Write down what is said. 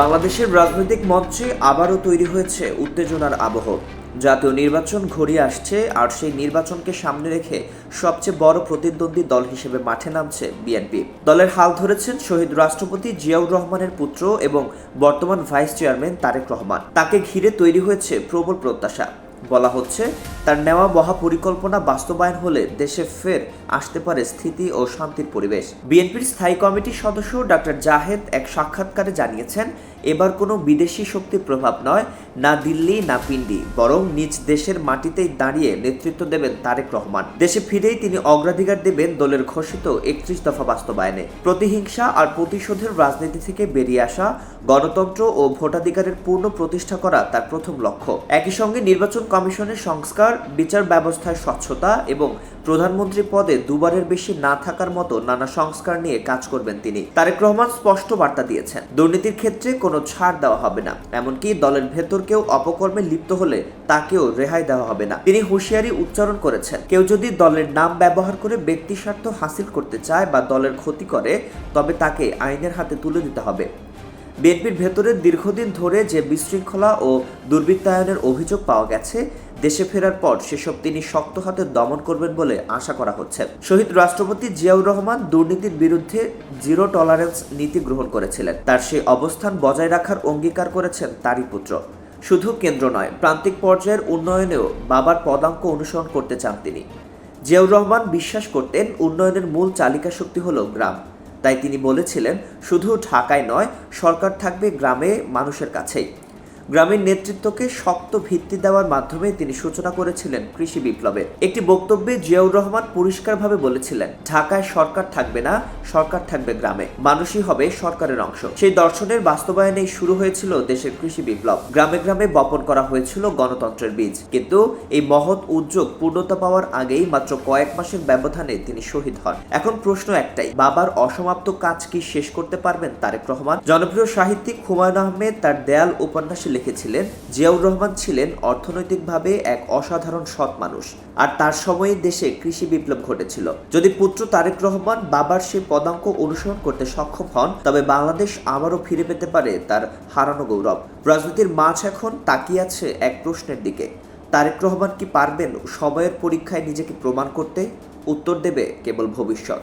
বাংলাদেশের রাজনৈতিক মঞ্চে আবারও তৈরি হয়েছে উত্তেজনার আবহ। জাতীয় নির্বাচন ঘনিয়ে আসছে আর সেই নির্বাচনকে সামনে রেখে সবচেয়ে বড় প্রতিদ্বন্দ্বী দল হিসেবে মাঠে নামছে বিএনপি। দলের হাল ধরেছেন শহীদ রাষ্ট্রপতি জিয়াউর রহমানের পুত্র এবং বর্তমান ভাইস চেয়ারম্যান তারেক রহমান। তাকে ঘিরে তৈরি হয়েছে প্রবল প্রত্যাশা। বলা হচ্ছে তার নেওয়া মহাপরিকল্পনা বাস্তবায়ন হলে দেশে ফের আসতে পারে স্থিতি ও শান্তির পরিবেশ। বিএনপির স্থায়ী কমিটির সদস্য ডক্টর জাহেদ এক সাক্ষাৎকারে জানিয়েছেন, এবার কোনো বিদেশি শক্তির প্রভাব নয়, না দিল্লি, না পিন্ডি, বরং নিজ দেশের মাটিতেই দাঁড়িয়ে নেতৃত্ব দেবেন তারেক রহমান। দেশে ফিরেই তিনি অগ্রাধিকার দেবেন দলের ঘোষিত একত্রিশ দফা বাস্তবায়নে। প্রতিহিংসা আর প্রতিশোধের রাজনীতি থেকে বেরিয়ে আসা, গণতন্ত্র ও ভোটাধিকারের পূর্ণ প্রতিষ্ঠা করা তার প্রথম লক্ষ্য। একই সঙ্গে নির্বাচন কমিশনের সংস্কার বিচার ব্যবস্থায় স্বচ্ছতা এবং প্রধানমন্ত্রী পদে দুবারের বেশি না থাকার মতো নানা সংস্কার নিয়ে কাজ করবেন তিনি। তারেক রহমান স্পষ্ট বার্তা দিয়েছেন, দুর্নীতির ক্ষেত্রে কোনো ছাড় দেওয়া হবে না। এমনকি দলের ভেতর কেউ অপকর্মে লিপ্ত হলে তাকেও রেহাই দেওয়া হবে না। তিনি হুঁশিয়ারি উচ্চারণ করেছেন, কেউ যদি দলের নাম ব্যবহার করে ব্যক্তি স্বার্থ হাসিল করতে চায় বা দলের ক্ষতি করে, তবে তাকে আইনের হাতে তুলে দিতে হবে। বিএনপির ভেতরে দীর্ঘদিন ধরে যে বিশৃঙ্খলা ও দুর্বৃত্তায়নের অভিযোগ পাওয়া গেছে, দেশে ফেরার পর সেসব তিনি শক্ত হাতে দমন করবেন বলে আশা করা হচ্ছে। শহীদ রাষ্ট্রপতি জিয়াউর রহমান দুর্নীতির বিরুদ্ধে জিরো টলারেন্স নীতি গ্রহণ করেছিলেন। তার সেই অবস্থান বজায় রাখার অঙ্গীকার করেছেন তারই পুত্র। শুধু কেন্দ্র নয়, প্রান্তিক পর্যায়ের উন্নয়নেও বাবার পদাঙ্ক অনুসরণ করতে চান তিনি। জিয়াউর রহমান বিশ্বাস করতেন, উন্নয়নের মূল চালিকা শক্তি হল গ্রাম। তাই তিনি বলেছিলেন শুধু ঢাকায় নয় সরকার থাকবে গ্রামে মানুষের কাছেই। গ্রামের নেতৃত্বকে শক্ত ভিত্তি দেওয়ার মাধ্যমে তিনি সূচনা করেছিলেন কৃষি বিপ্লবের একটি বক্তব্যে জিয়াউর রহমান পরিষ্কারভাবে বলেছিলেন, ঢাকায় সরকার থাকবে না, সরকার থাকবে গ্রামে। মানুষই হবে সরকারের অংশ। সেই দর্শনের বাস্তবায়নেই শুরু হয়েছিল দেশের কৃষি বিপ্লব। গ্রামে গ্রামে বপন করা হয়েছিল গণতন্ত্রের বীজ। কিন্তু এই মহৎ উদ্যোগ পূর্ণতা পাওয়ার আগেই মাত্র কয়েক মাসের ব্যবধানে তিনি শহীদ হন। এখন প্রশ্ন একটাই, বাবার অসমাপ্ত কাজ কি শেষ করতে পারবেন তারেক রহমান? জনপ্রিয় সাহিত্যিক হুমায়ুন আহমেদ তার দেয়াল উপন্যাসে লিখেছিলেন, জিয়াউর রহমান ছিলেন অর্থনৈতিকভাবে এক অসাধারণ সৎ মানুষ। আর তার সময়ে দেশে কৃষি বিপ্লব ঘটেছিল। যদি পুত্র তারেক রহমান বাবার সেই পদাঙ্ক অনুসরণ করতে সক্ষম হন, তবে বাংলাদেশ আবারও ফিরে পেতে পারে তার হারানো গৌরব। রাজনীতির মাছ এখন তাকিয়ে আছে এক প্রশ্নের দিকে। তারেক রহমান কি পারবেন সময়ের পরীক্ষায় নিজেকে প্রমাণ করতে? উত্তর দেবে কেবল ভবিষ্যৎ।